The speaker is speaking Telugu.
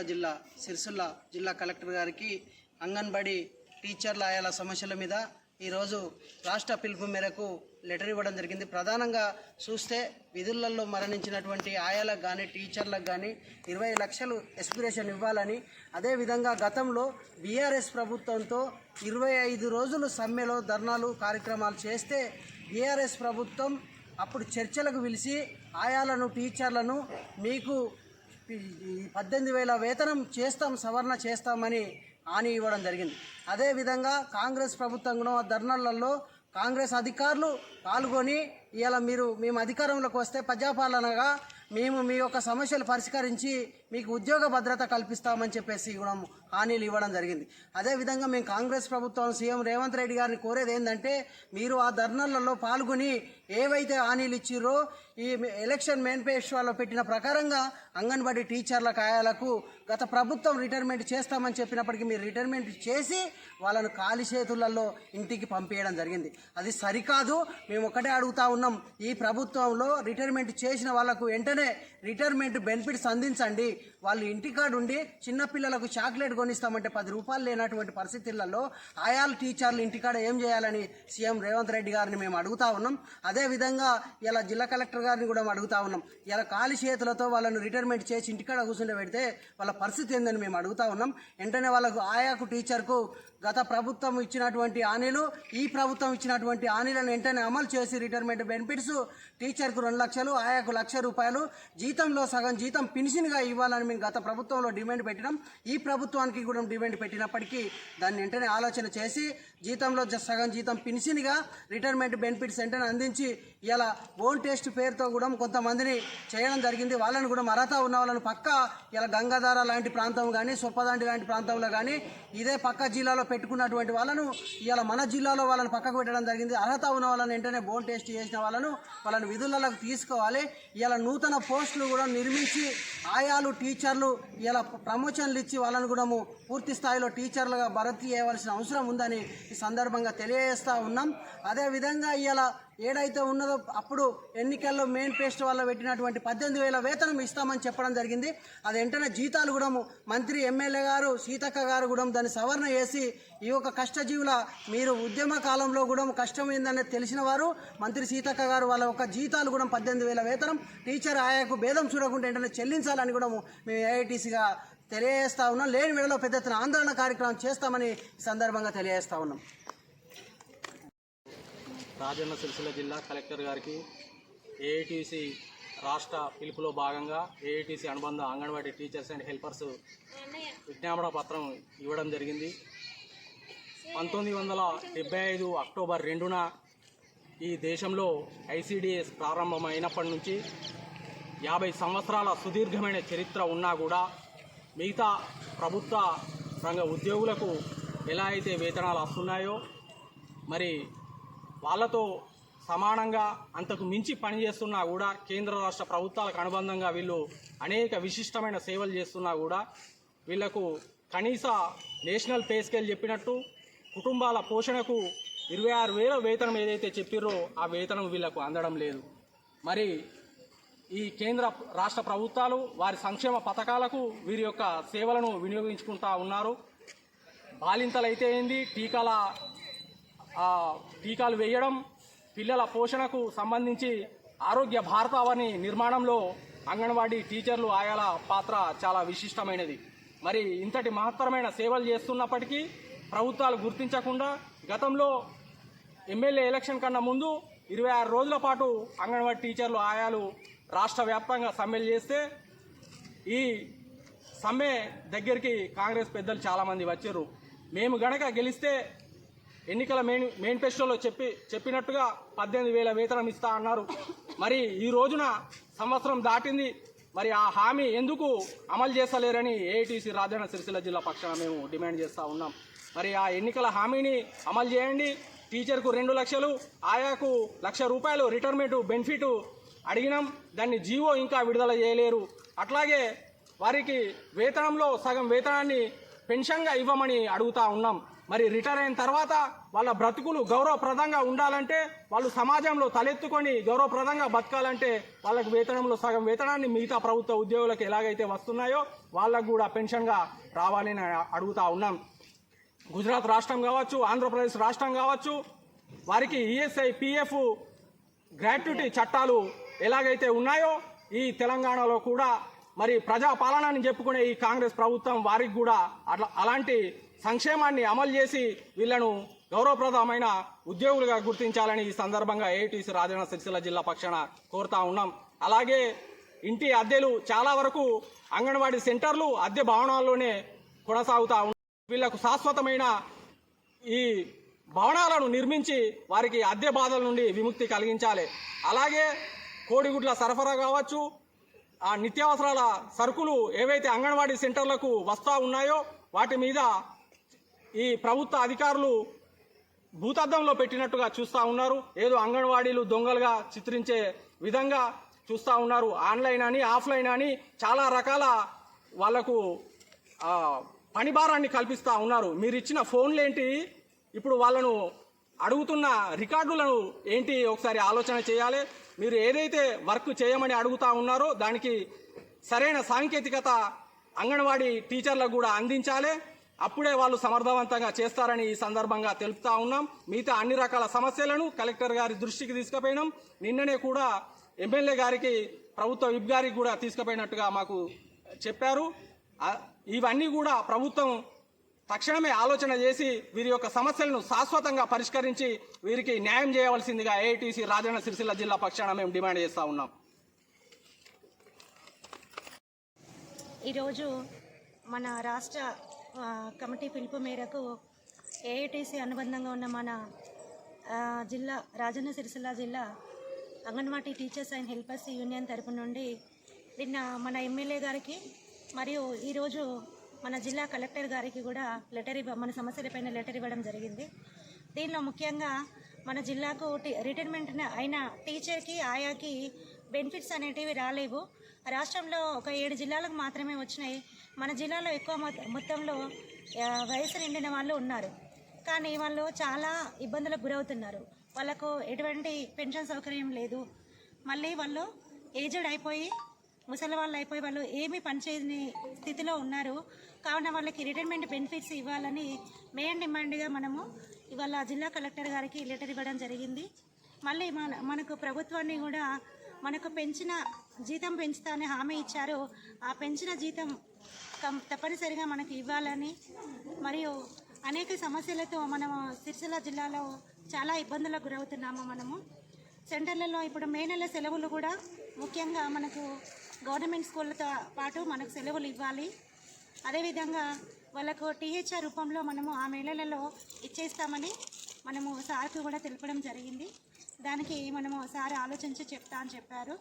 సిరిసిల్ల జిల్లా సిరిసిల్ల జిల్లా కలెక్టర్ గారికి అంగన్వాడీ టీచర్ల ఆయాల సమస్యల మీద ఈరోజు రాష్ట్ర పిలుపు మేరకు లెటర్ ఇవ్వడం జరిగింది. ప్రధానంగా చూస్తే విధులలో మరణించినటువంటి ఆయాలకు కానీ టీచర్లకు కానీ ఇరవై లక్షలు ఎస్పిరేషన్ ఇవ్వాలని అదేవిధంగా గతంలో బీఆర్ఎస్ ప్రభుత్వంతో ఇరవై ఐదు రోజులు సమ్మెలో ధర్నాలు కార్యక్రమాలు చేస్తే బీఆర్ఎస్ ప్రభుత్వం అప్పుడు చర్చలకు పిలిచి ఆయాలను టీచర్లను మీకు పద్దెనిమిది వేల వేతనం చేస్తాం సవరణ చేస్తామని హామీ ఇవ్వడం జరిగింది. అదేవిధంగా కాంగ్రెస్ ప్రభుత్వం కూడా ధర్నాలలో కాంగ్రెస్ అధికారులు పాల్గొని ఇలా మీరు మేము అధికారంలోకి వస్తే ప్రజాపాలనగా మేము మీ యొక్క సమస్యలు పరిష్కరించి మీకు ఉద్యోగ భద్రత కల్పిస్తామని చెప్పేసి కూడా హామీలు ఇవ్వడం జరిగింది. అదేవిధంగా మేము కాంగ్రెస్ ప్రభుత్వం సీఎం రేవంత్ రెడ్డి గారిని కోరేది ఏంటంటే మీరు ఆ ధర్నాలలో పాల్గొని ఏవైతే హామీలు ఇచ్చిర్రో ఈ ఎలక్షన్ మేనిఫెస్టోలో పెట్టిన ప్రకారంగా అంగన్వాడీ టీచర్ల కాయాలకు గత ప్రభుత్వం రిటైర్మెంట్ చేస్తామని చెప్పినప్పటికీ మీరు రిటైర్మెంట్ చేసి వాళ్ళను ఖాళీ చేతులలో ఇంటికి పంపేయడం జరిగింది. అది సరికాదు. మేము ఒకటే అడుగుతా ఉన్నాం. ఈ ప్రభుత్వంలో రిటైర్మెంట్ చేసిన వాళ్ళకు వెంటనే రిటైర్మెంట్ బెనిఫిట్స్ అందించండి. వాళ్ళు ఇంటికాడ ఉండి చిన్నపిల్లలకు చాక్లెట్ కొనిస్తామంటే పది రూపాయలు లేనటువంటి పరిస్థితులలో ఆయాల టీచర్లు ఇంటికాడ ఏం చేయాలని సీఎం రేవంత్ రెడ్డి గారిని మేము అడుగుతా ఉన్నాం. అదేవిధంగా ఇలా జిల్లా కలెక్టర్ గారిని కూడా అడుగుతా ఉన్నాం. ఇలా ఖాళీ చేతులతో వాళ్ళను రిటైర్మెంట్ చేసి ఇంటికాడ కూర్చుంటే పెడితే వాళ్ళ పరిస్థితి ఏందని మేము అడుగుతా ఉన్నాం. వెంటనే వాళ్ళకు ఆయాకు టీచర్కు గత ప్రభుత్వం ఇచ్చినటువంటి హామీలు ఈ ప్రభుత్వం ఇచ్చినటువంటి హామీలను వెంటనే అమలు చేసి రిటైర్మెంట్ బెనిఫిట్స్ టీచర్కు రెండు లక్షలు ఆయాకు లక్ష రూపాయలు జీతంలో సగం జీతం పెన్షన్గా ఇవ్వాలని మేము గత ప్రభుత్వంలో డిమాండ్ పెట్టినాం. ఈ ప్రభుత్వానికి కూడా డిమాండ్ పెట్టినప్పటికీ దాన్ని వెంటనే ఆలోచన చేసి జీతంలో సగం జీతం పెన్షన్గా రిటైర్మెంట్ బెనిఫిట్స్ వెంటనే అందించి ఇలా ఓన్ టెస్ట్ పేరుతో కూడా కొంతమందిని చేయడం జరిగింది. వాళ్ళని కూడా అర్హత ఉన్న వాళ్ళని పక్క ఇలా గంగాధార లాంటి ప్రాంతం కానీ సొప్పదాంటి లాంటి ప్రాంతంలో కానీ ఇదే పక్క జిల్లాలో పెట్టుకున్నటువంటి వాళ్ళను ఇలా మన జిల్లాలో వాళ్ళని పక్కకు పెట్టడం జరిగింది. అర్హత ఉన్న వాళ్ళని వెంటనే బోన్ టెస్ట్ చేసిన వాళ్ళను వాళ్ళని విధులలోకి తీసుకోవాలి ఇలా నూతన పోస్టులు కూడా నిర్మించి ఆయాలు టీచర్లు ఇలా ప్రమోషన్లు ఇచ్చి వాళ్ళని కూడా పూర్తి స్థాయిలో టీచర్లుగా భర్తీ చేయవలసిన అవసరం ఉందని ఈ సందర్భంగా తెలియజేస్తూ ఉన్నాం. అదేవిధంగా ఇలా ఏడైతే ఉన్నదో అప్పుడు ఎన్నికల్లో మెయిన్ పేస్ట్ వల్ల పెట్టినటువంటి పద్దెనిమిది వేల వేతనం ఇస్తామని చెప్పడం జరిగింది. అది వెంటనే జీతాలు కూడా మంత్రి ఎమ్మెల్యే గారు సీతక్క గారు కూడా దాన్ని సవరణ చేసి ఈ యొక్క కష్టజీవుల మీరు ఉద్యమ కాలంలో కూడా కష్టం ఏందని తెలిసిన వారు మంత్రి సీతక్క గారు వాళ్ళ యొక్క జీతాలు కూడా పద్దెనిమిది వేల వేతనం టీచర్ ఆయాకు భేదం చూడకుండా వెంటనే చెల్లించాలని కూడా మేము ఏఐటీసీగా తెలియజేస్తా ఉన్నాం. లేని వేళలో పెద్ద ఎత్తున ఆందోళన కార్యక్రమం చేస్తామని సందర్భంగా తెలియజేస్తా ఉన్నాం. రాజన్న సిరిసిల్ల జిల్లా కలెక్టర్ గారికి ఏఐటీసీ రాష్ట్ర పిలుపులో భాగంగా ఏఐటీసీ అనుబంధ అంగన్వాడీ టీచర్స్ అండ్ హెల్పర్స్ విజ్ఞాపన పత్రం ఇవ్వడం జరిగింది. పంతొమ్మిది వందల డెబ్బై ఐదు అక్టోబర్ రెండున ఈ దేశంలో ఐసిడిఎస్ ప్రారంభమైనప్పటి నుంచి యాభై సంవత్సరాల సుదీర్ఘమైన చరిత్ర ఉన్నా కూడా మిగతా ప్రభుత్వ రంగ ఉద్యోగులకు ఎలా అయితే వేతనాలు వస్తున్నాయో మరి వాళ్ళతో సమానంగా అంతకు మించి పనిచేస్తున్నా కూడా కేంద్ర రాష్ట్ర ప్రభుత్వాలకు అనుబంధంగా వీళ్ళు అనేక విశిష్టమైన సేవలు చేస్తున్నా కూడా వీళ్ళకు కనీస నేషనల్ పే స్కేల్ చెప్పినట్టు కుటుంబాల పోషణకు ఇరవై ఆరు వేల వేతనం ఏదైతే చెప్పిర్రో ఆ వేతనం వీళ్ళకు అందడం లేదు. మరి ఈ కేంద్ర రాష్ట్ర ప్రభుత్వాలు వారి సంక్షేమ పథకాలకు వీరి యొక్క సేవలను వినియోగించుకుంటా ఉన్నారు. బాలింతలైతే ఏంది? టీకాల టీకాలు వేయడం పిల్లల పోషణకు సంబంధించి ఆరోగ్య భారతావని నిర్మాణంలో అంగన్వాడీ టీచర్లు ఆయాల పాత్ర చాలా విశిష్టమైనది. మరి ఇంతటి మహత్తరమైన సేవలు చేస్తున్నప్పటికీ ప్రభుత్వాలు గుర్తించకుండా గతంలో ఎమ్మెల్యే ఎలక్షన్ కన్నా ముందు ఇరవై ఆరు రోజుల పాటు అంగన్వాడీ టీచర్లు ఆయాలు రాష్ట్ర వ్యాప్తంగా సమ్మెలు చేస్తే ఈ సమ్మె దగ్గరికి కాంగ్రెస్ పెద్దలు చాలామంది వచ్చారు. మేము గనక గెలిస్తే ఎన్నికల మెయిన్ మేనిఫెస్టోలో చెప్పి చెప్పినట్టుగా పద్దెనిమిది వేల వేతనం ఇస్తా అన్నారు. మరి ఈ రోజున సంవత్సరం దాటింది. మరి ఆ హామీ ఎందుకు అమలు చేస్తలేరని ఏఐటీసీ రాజన్న సిరిసిల్ల జిల్లా పక్షాన మేము డిమాండ్ చేస్తూ ఉన్నాం. మరి ఆ ఎన్నికల హామీని అమలు చేయండి. టీచర్కు రెండు లక్షలు ఆయాకు లక్ష రూపాయలు రిటైర్మెంట్ బెనిఫిట్ అడిగినాం. దాన్ని జీవో ఇంకా విడుదల చేయలేరు. అట్లాగే వారికి వేతనంలో సగం వేతనాన్ని పెన్షన్గా ఇవ్వమని అడుగుతా ఉన్నాం. మరి రిటైర్ అయిన తర్వాత వాళ్ళ బ్రతుకులు గౌరవప్రదంగా ఉండాలంటే వాళ్ళు సమాజంలో తలెత్తుకొని గౌరవప్రదంగా బతకాలంటే వాళ్ళకు వేతనంలో సగం వేతనాన్ని మిగతా ప్రభుత్వ ఉద్యోగులకు ఎలాగైతే వస్తున్నాయో వాళ్ళకు కూడా పెన్షన్గా రావాలని అడుగుతా ఉన్నాం. గుజరాత్ రాష్ట్రం కావచ్చు ఆంధ్రప్రదేశ్ రాష్ట్రం కావచ్చు వారికి ఈఎస్ఐ పిఎఫ్ గ్రాట్యుటీ చట్టాలు ఎలాగైతే ఉన్నాయో ఈ తెలంగాణలో కూడా మరి ప్రజా పాలనని చెప్పుకునే ఈ కాంగ్రెస్ ప్రభుత్వం వారికి కూడా అట్లా అలాంటి సంక్షేమాన్ని అమలు చేసి వీళ్ళను గౌరవప్రదమైన ఉద్యోగులుగా గుర్తించాలని ఈ సందర్భంగా ఏటీసీ రాజన్న సిరిసిల్ల జిల్లా పక్షాన కోరుతా ఉన్నాం. అలాగే ఇంటి అద్దెలు చాలా వరకు అంగన్వాడీ సెంటర్లు అద్దె భవనాల్లోనే కొనసాగుతా ఉన్నాయి వీళ్ళకు శాశ్వతమైన ఈ భవనాలను నిర్మించి వారికి అద్దె బాధల నుండి విముక్తి కలిగించాలి. అలాగే కోడిగుడ్ల సరఫరా కావచ్చు ఆ నిత్యావసరాల సరుకులు ఏవైతే అంగన్వాడీ సెంటర్లకు వస్తూ ఉన్నాయో వాటి మీద ఈ ప్రభుత్వ అధికారులు భూతద్దంలో పెట్టినట్టుగా చూస్తూ ఉన్నారు. ఏదో అంగన్వాడీలు దొంగలుగా చిత్రించే విధంగా చూస్తూ ఉన్నారు. ఆన్లైన్ అని ఆఫ్లైన్ అని చాలా రకాల వాళ్ళకు పనిభారాన్ని కల్పిస్తూ ఉన్నారు. మీరు ఇచ్చిన ఫోన్లు ఏంటి ఇప్పుడు వాళ్ళను అడుగుతున్న రికార్డులను ఏంటి? ఒకసారి ఆలోచన చేయాలి. మీరు ఏదైతే వర్క్ చేయమని అడుగుతా ఉన్నారో దానికి సరైన సాంకేతికత అంగన్వాడీ టీచర్లకు కూడా అందించాలి. అప్పుడే వాళ్ళు సమర్థవంతంగా చేస్తారని ఈ సందర్భంగా తెలుపుతా ఉన్నాం. మిగతా అన్ని రకాల సమస్యలను కలెక్టర్ గారి దృష్టికి తీసుకుపోయినాం. నిన్ననే కూడా ఎమ్మెల్యే గారికి ప్రభుత్వ విప్ గారికి కూడా తీసుకుపోయినట్టుగా మాకు చెప్పారు. ఇవన్నీ కూడా ప్రభుత్వం తక్షణమే ఆలోచన చేసి వీరి యొక్క సమస్యలను శాశ్వతంగా పరిష్కరించి వీరికి న్యాయం చేయవలసిందిగా ఏఐటీసీ రాజన్న సిరిసిల్ల జిల్లా పక్షాన మేము డిమాండ్ చేస్తూ ఉన్నాం. ఈరోజు మన రాష్ట్ర కమిటీ పిలుపు మేరకు ఏఐటీసీ అనుబంధంగా ఉన్న మన జిల్లా రాజన్న సిరిసిల్ల జిల్లా anganwadi teachers and helpers union తరపు నుండి నిన్న మన ఎమ్మెల్యే గారికి మరియు ఈరోజు మన జిల్లా కలెక్టర్ గారికి కూడా లెటర్ ఇవ్వ మన సమస్యలపైన లెటర్ ఇవ్వడం జరిగింది. దీనిలో ముఖ్యంగా మన జిల్లాకు రిటైర్మెంట్ అయిన టీచర్కి ఆయాకి బెనిఫిట్స్ అనేటివి రాలేవు. రాష్ట్రంలో ఒక ఏడు జిల్లాలకు మాత్రమే వచ్చినాయి. మన జిల్లాలో ఎక్కువ మొత్తంలో వయసు నిండిన వాళ్ళు ఉన్నారు. కానీ వాళ్ళు చాలా ఇబ్బందులకు గురవుతున్నారు. వాళ్ళకు ఎటువంటి పెన్షన్ సౌకర్యం లేదు. మళ్ళీ వాళ్ళు ఏజ్డ్ అయిపోయి ముసలి వాళ్ళు అయిపోయి వాళ్ళు ఏమీ పనిచేయని స్థితిలో ఉన్నారు. కావున వాళ్ళకి రిటైర్మెంట్ బెనిఫిట్స్ ఇవ్వాలని మెయిన్ డిమాండ్గా మనము ఇవాళ జిల్లా కలెక్టర్ గారికి లెటర్ ఇవ్వడం జరిగింది. మళ్ళీ మన మనకు ప్రభుత్వాన్ని కూడా మనకు పెంచిన జీతం పెంచుతా అని హామీ ఇచ్చారు. ఆ పెంచిన జీతం కం తప్పనిసరిగా మనకు ఇవ్వాలని మరియు అనేక సమస్యలతో మనము సిరిసిల్ల జిల్లాలో చాలా ఇబ్బందులకు గురవుతున్నాము మనము. సెంటర్లలో ఇప్పుడు మే నెల సెలవులు కూడా ముఖ్యంగా మనకు గవర్నమెంట్ స్కూళ్ళతో పాటు మనకు సెలవులు ఇవ్వాలి. అదేవిధంగా వాళ్ళకు టీహెచ్ఆర్ రూపంలో మనము ఆ మేళలలో ఇచ్చేస్తామని మనము సార్కు కూడా తెలపడం జరిగింది. దానికి మనము ఒకసారి ఆలోచించి చెప్తా అని చెప్పారు.